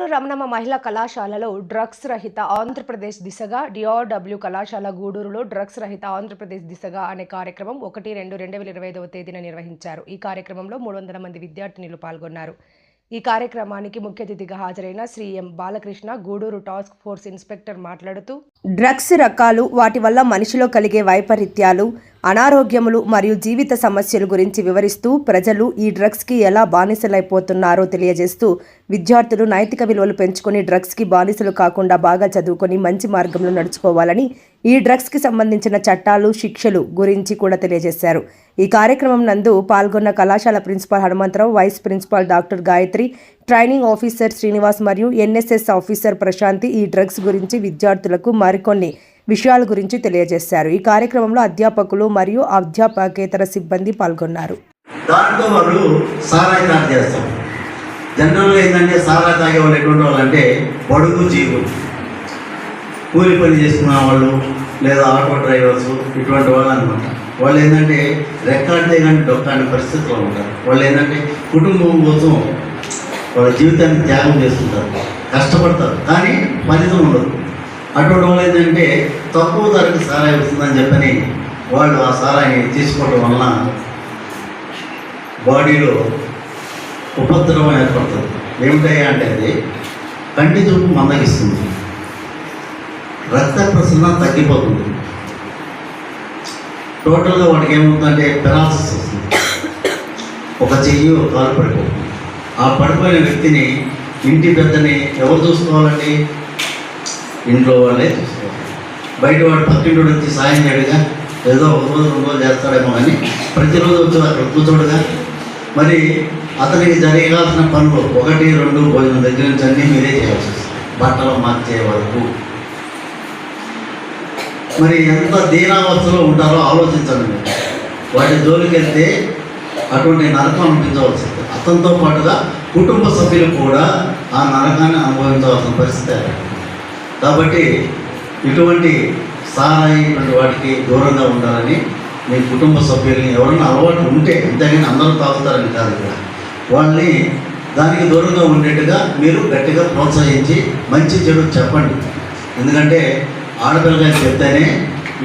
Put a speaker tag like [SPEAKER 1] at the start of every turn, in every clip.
[SPEAKER 1] రమణమ్మ మహిళా కళాశాలలో డ్రగ్స్ రహిత ఆంధ్రప్రదేశ్ దిశగా డిఆర్డబ్ల్యూ కళాశాల గూడూరులో డ్రగ్స్ రహిత ఆంధ్రప్రదేశ్ దిశగా అనే కార్యక్రమం ఒకటి రెండు రెండు వేల ఇరవై ఐదవ తేదీన నిర్వహించారు. ఈ కార్యక్రమంలో మూడు వందల మంది విద్యార్థినులు పాల్గొన్నారు. ఈ కార్యక్రమానికి ముఖ్య అతిథిగా హాజరైన Shri M Balakrishna Gudur task force inspector మాట్లాడుతూ డ్రగ్స్ రకాలు వాటి వల్ల మనిషిలో కలిగే వైపరీత్యాలు అనారోగ్యములు మరియు జీవిత సమస్యల గురించి వివరిస్తూ ప్రజలు ఈ డ్రగ్స్కి ఎలా బానిసలైపోతున్నారో తెలియజేస్తూ విద్యార్థులు నైతిక విలువలు పెంచుకొని డ్రగ్స్కి బానిసలు కాకుండా బాగా చదువుకొని మంచి మార్గంలో నడుచుకోవాలని ఈ డ్రగ్స్కి సంబంధించిన చట్టాలు శిక్షలు గురించి కూడా తెలియజేశారు. ఈ కార్యక్రమం నందు పాల్గొన్న కళాశాల principal Hanumantharao vice principal doctor Gayatri training officer Srinivas మరియు ఎన్ఎస్ఎస్ ఆఫీసర్ ప్రశాంతి ఈ డ్రగ్స్ గురించి విద్యార్థులకు మరికొన్ని విషయాల గురించి తెలియజేశారు. ఈ కార్యక్రమంలో అధ్యాపకులు మరియు అధ్యాపకేతర సిబ్బంది పాల్గొన్నారు.
[SPEAKER 2] దాంట్లో వాళ్ళు సారాయి తయారు చేస్తారు. జనరల్గా ఏంటంటే సారాయి తాగే వాళ్ళు ఎటువంటి వాళ్ళు అంటే బడుగు జీవులు. కూలి పని చేసుకున్న వాళ్ళు లేదా ఆటో డ్రైవర్స్ ఇటువంటి వాళ్ళు అనమాట వాళ్ళు ఏంటంటే రెక్కాడితే కానీ డొక్కాని పరిస్థితుల్లో ఉంటారు. వాళ్ళు ఏంటంటే కుటుంబం కోసం వాళ్ళ జీవితాన్ని త్యాగం చేస్తుంటారు. కష్టపడతారు. కానీ ఫలితం ఉండదు. అటువంటి వాళ్ళు ఏంటంటే తక్కువ ధరకు సారాయి వస్తుందని చెప్పని వాళ్ళు ఆ సారాయి తీసుకోవడం వలన బాడీలో ఉపద్రవం ఏర్పడుతుంది. ఏమిటయ్యా అంటే అది కంటి చూపు మందగిస్తుంది. రక్త ప్రసరణ తగ్గిపోతుంది. టోటల్గా వాడికి ఏమవుతుందంటే పెరాలసిస్ వస్తుంది. ఒక చెయ్యి ఒక కాలు పడిపోతుంది. ఆ పడిపోయిన వ్యక్తిని ఇంటి పెద్దని ఎవరు చూసుకోవాలండి? ఇంట్లో వాళ్ళే బయట వాడు పక్కింటి వచ్చి సాయం చేయడుగా ఏదో ఒక రోజు రెండు రోజులు చేస్తాడేమో కానీ ప్రతిరోజు వచ్చి అక్కడ కూర్చోడుగా. మరి అతనికి జరగాల్సిన పనులు ఒకటి రెండు భోజనం దగ్గర నుంచి అన్నీ మీరే చేయాల్సి వస్తుంది. బట్టలు మార్చే వరకు. మరి ఎంత దీనావస్థలో ఉంటారో ఆలోచించండి మీరు. వాటి జోలికి వెళ్తే అటువంటి నరకం అనిపించవలసి అతనితో పాటుగా కుటుంబ సభ్యులు కూడా ఆ నరకాన్ని అనుభవించవలసిన పరిస్థితి కాబట్టి ఇటువంటి సారాయి వాటికి దూరంగా ఉండాలని మీ కుటుంబ సభ్యుల్ని ఎవరైనా అలవాటు ఉంటే అంతేగాని అందరూ తాగుతారని కాదు ఇక్కడ వాళ్ళని దానికి దూరంగా ఉండేట్టుగా మీరు గట్టిగా ప్రోత్సహించి మంచి చెడు చెప్పండి. ఎందుకంటే ఆడపిల్లగా చెప్తేనే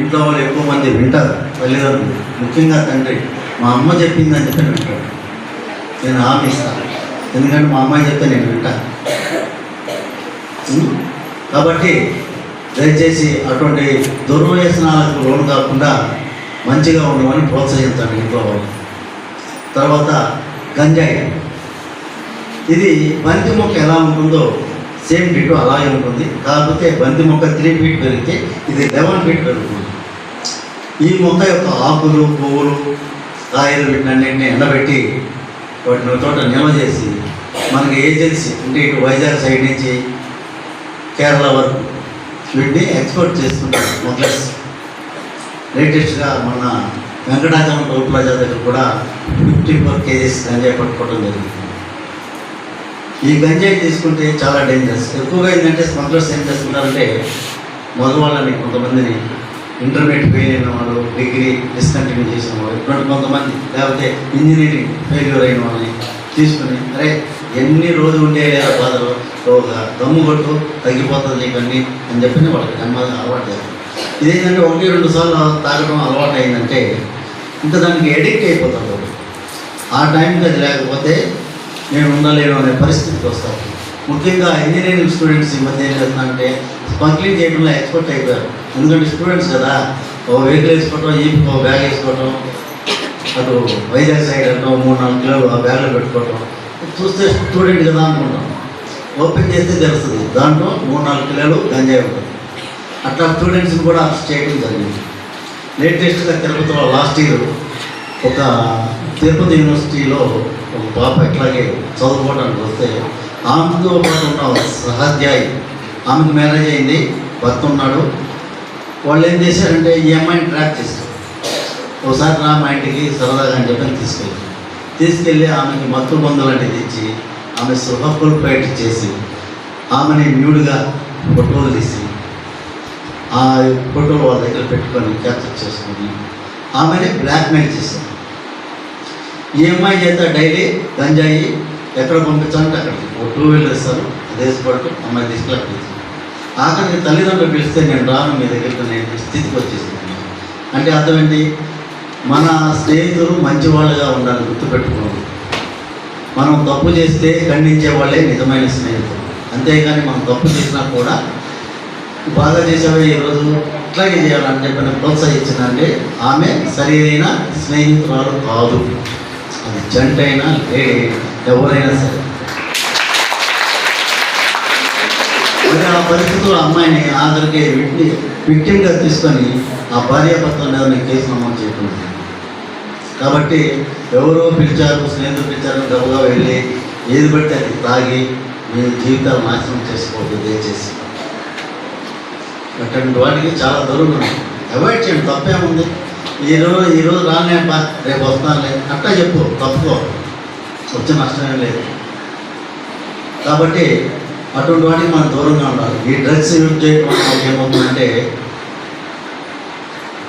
[SPEAKER 2] ఇంట్లో వాళ్ళు ఎక్కువ మంది వింటారు తల్లిదండ్రులు. ముఖ్యంగా తండ్రి మా అమ్మ చెప్పిందని చెప్పి వింటాడు నేను హామీ ఇస్తాను. ఎందుకంటే మా అమ్మాయి చెప్తే నేను వింటాను కాబట్టి దయచేసి అటువంటి దుర్వ్యసనాలకు లోను కాకుండా మంచిగా ఉండమని ప్రోత్సహించండి ఇంట్లో వాళ్ళు. తర్వాత గంజాయి. ఇది బంతి మొక్క ఎలా ఉంటుందో సేమ్ డిటో అలాగే ఉంటుంది. కాకపోతే బంతి మొక్క త్రీ ఫీట్ పెరిగితే ఇది లెవెన్ ఫీట్ పెరుగుతుంది. ఈ మొక్క యొక్క ఆకులు పువ్వులు కాయలు వీటినన్నింటినీ ఎండబెట్టి వాటిని తోట నిల్వ చేసి మనకి ఏజెన్సీ అంటే ఇటు వైజాగ్ సైడ్ నుంచి కేరళ వరకు. వెళ్ళి ఎక్స్పోర్ట్ చేస్తున్నారు మొదలస్ లేటెస్ట్గా మన వెంకటాచలం టోల్ ప్లాజా దగ్గర కూడా ఫిఫ్టీ ఫోర్ కేజీస్ గంజాయి పట్టుకోవడం జరిగింది. ఈ గంజాయి తీసుకుంటే చాలా డేంజరస్ ఎక్కువగా ఏంటంటే స్మగ్లర్స్ ఏం చేస్తున్నారంటే మగవాళ్ళని కొంతమందిని ఇంటర్మీడియట్ ఫెయిల్ అయిన వాళ్ళు డిగ్రీ డిస్కంటిన్యూ చేసిన వాళ్ళు ఇటువంటి కొంతమంది లేకపోతే ఇంజనీరింగ్ ఫెయిల్యూర్ అయిన వాళ్ళని తీసుకుని అరే ఎన్ని రోజులు ఉండే లేదా బాధలు? ఒక దమ్ము కొట్టు తగ్గిపోతుంది నీకు అని చెప్పి వాళ్ళకి నెమ్మది అలవాటు లేదు ఇదేంటంటే ఒకటి రెండు సార్లు తాగడం అలవాటు అయిందంటే ఇంకా దానికి ఎడిక్ట్ అయిపోతాడు ఆ టైంకి అది లేకపోతే నేను ఉండలేను అనే పరిస్థితికి వస్తాను ముఖ్యంగా ఇంజనీరింగ్ స్టూడెంట్స్ ఈ మధ్య ఏం చేస్తున్నారంటే స్మగ్లింగ్ చేయడంలో ఎక్స్పర్ట్ అయిపోయారు. ఎందుకంటే స్టూడెంట్స్ కదా ఓ వెహికల్ వేసుకోవటం ఈ ఓ బ్యాగ్ వేసుకోవటం అటు వైజాగ్ సైడ్ అంటే మూడు నాలుగు కిలోలు ఆ బ్యాగ్లో పెట్టుకోవటం. చూస్తే స్టూడెంట్ కదా అనుకుంటాం ఓపెన్ చేస్తే తెలుస్తుంది. దాంట్లో మూడు నాలుగు కిలోలు గంజాయి ఉంటుంది. అట్లా స్టూడెంట్స్ని కూడా చేయడం జరిగింది. లేటెస్ట్గా తిరుపతిలో లాస్ట్ ఇయర్ ఒక తిరుపతి యూనివర్సిటీలో ఒక పాప ఇట్లాగే చదువుకోవడానికి వస్తే ఆమెతో పాటు ఉన్న సహాధ్యాయి ఆమెకు మ్యారేజ్ అయింది భర్త ఉన్నాడు. వాళ్ళు ఏం చేశారంటే ఈ అమ్మాయిని ట్రాక్ చేశారు. ఒకసారి రా మా ఇంటికి సరదాగా అని చెప్పని తీసుకెళ్ళి తీసుకెళ్ళి ఆమెకి మత్తు మందు లాంటిది ఇచ్చి ఆమె సృహ బయట చేసి ఆమెని న్యూడ్గా ఫోటోలు తీసి ఆ ఫోటోలు వాళ్ళ దగ్గర పెట్టుకొని క్యాప్చర్ చేసుకొని ఆమెని బ్లాక్మెయిల్ చేశారు. ఈ అమ్మాయి చేత డైలీ గంజాయి ఎక్కడ పంపించాలంటే అక్కడికి ఒక టూ వీలర్ ఇస్తారు. దేశపడుతూ అమ్మాయి తీసుకెళ్ళి ఆఖరికి తల్లిదండ్రులు పిలిస్తే నేను రాను మీ దగ్గరికి నేను స్థితికి వచ్చేసింది అంటే అర్థం ఏంటి మన స్నేహితులు మంచి వాళ్ళుగా ఉండాలి గుర్తుపెట్టుకోండి. మనం తప్పు చేస్తే ఖండించే వాళ్ళే నిజమైన స్నేహితులు. అంతేగాని మనం తప్పు చేసినా కూడా బాగా చేసావే ఈరోజు ఇట్లాగే చేయాలని చెప్పిన ప్రోత్సహించినంటే ఆమె సరైన స్నేహితురాలు కాదు. అది జంట అయినా లేడీ ఎవరైనా సరే. మరి ఆ పరిస్థితుల్లో అమ్మాయిని ఆఖరికి విట్టి విక్టిమ్గా తీసుకొని ఆ భార్యాభర్తల మీద నేను కేసు నమోదు చేయకుండా కాబట్టి ఎవరో పిలిచారు స్నేహితులు పిలిచారు డబ్బుగా వెళ్ళి ఏది పడితే అది తాగి మీ జీవితాలు నాశనం చేసుకోవద్దు దయచేసి. అటువంటి వాటికి చాలా దూరం ఉంది అవాయిడ్ చేయండి తప్పేముంది? ఈరోజు ఈరోజు రానేపా రేపు వస్తానులే. అట్టా చెప్పు తప్పుకో. వచ్చే నష్టమేం లేదు. కాబట్టి అటువంటి వాటికి మనం దూరంగా ఉండాలి. ఈ డ్రగ్స్ యూజ్ చేయడం వల్ల మనకి ఏమవుతుందంటే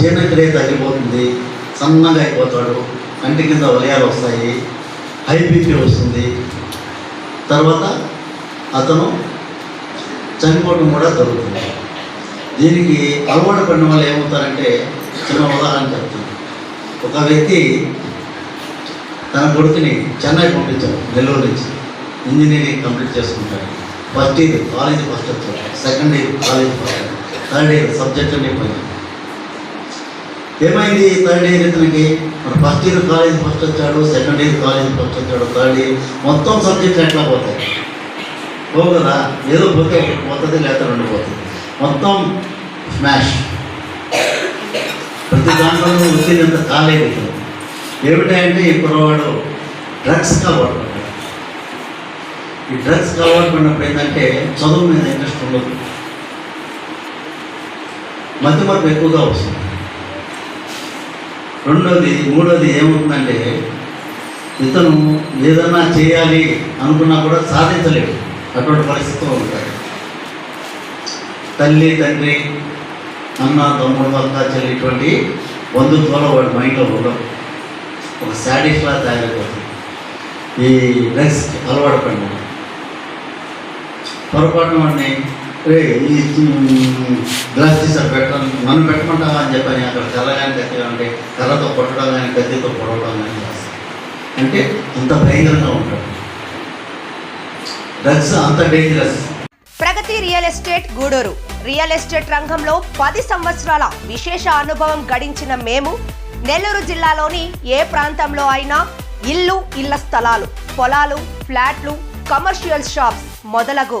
[SPEAKER 2] జీర్ణక్రియ తగ్గిపోతుంది. సన్నగా అయిపోతాడు. కంటి కింద వలయాలు వస్తాయి. హై బీపీ వస్తుంది. తర్వాత అతను చనిపోవడం కూడా జరుగుతుంది. దీనికి అలవాటు పడిన వాళ్ళు ఏమవుతారంటే చిన్న ఉదాహరణ చెప్తాను. ఒక వ్యక్తి తన కొడుకుని చెన్నై పంపించాడు నెల్లూరు నుంచి. ఇంజనీరింగ్ కంప్లీట్ చేసుకుంటాడు. ఫస్ట్ ఇయర్ కాలేజీ ఫస్ట్ వచ్చాడు. Second year college first. Third year subject అన్నీ పోయాడు ఏమైంది? థర్డ్ ఇయర్ ఇతనికి మరి ఫస్ట్ ఇయర్ కాలేజ్ ఫస్ట్ వచ్చాడు సెకండ్ ఇయర్ కాలేజ్ ఫస్ట్ వచ్చాడు థర్డ్ ఇయర్. మొత్తం సబ్జెక్ట్ ఎట్లా పోతాయి? పోవు కదా? ఏదో పోతే ఒకటి పోతుంది లేకపోతే రెండు పోతుంది. మొత్తం స్మాష్ ప్రతి దాంట్లో ఉత్తీర్ణత కాలేదు ఏమిటంటే ఇప్పుడు వాడు డ్రగ్స్ అలవాటు ఈ డ్రగ్స్ అలవాటు ఏంటంటే చదువు మీద ఇంట్రెస్ట్ ఉండదు. మధ్య మధ్య ఎక్కువగా వస్తుంది. రెండోది మూడోది ఏమవుతుందంటే ఇతను ఏదన్నా చేయాలి అనుకున్నా కూడా సాధించలేడు. అటువంటి పరిస్థితులు ఉంటాయి తల్లి తండ్రి అన్న తమ్ముడు వద్ద చెల్లిటువంటి బంధుత్వాలు వాడి మైండ్లో ఉండవు. ఒక శాడిస్ట్లా తయారైపోతుంది ఈ డ్రగ్స్ అలవాటు పడిన పొరపాటున వాడిని రే ఈ గ్లాస్ తీసారు పెట్టడం మనం పెట్టమంటావా అని చెప్పని అక్కడ తెల్లగాని కానీ కత్తి కర్రతో కొట్టడం కానీ కత్తితో పొడవడం కానీ చేస్తాను అంటే అంత భయంకరంగా ఉంటాడు. డ్రగ్స్ అంత dangerous
[SPEAKER 1] Pragathi real estate Gudur. Real estate రంగంలో పది సంవత్సరాల విశేష అనుభవం గడించిన మేము నెల్లూరు జిల్లాలోని ఏ ప్రాంతంలో అయినా ఇల్లు ఇళ్ళ స్థలాలు పొలాలు ఫ్లాట్లు కమర్షియల్ షాప్స్ మొదలగు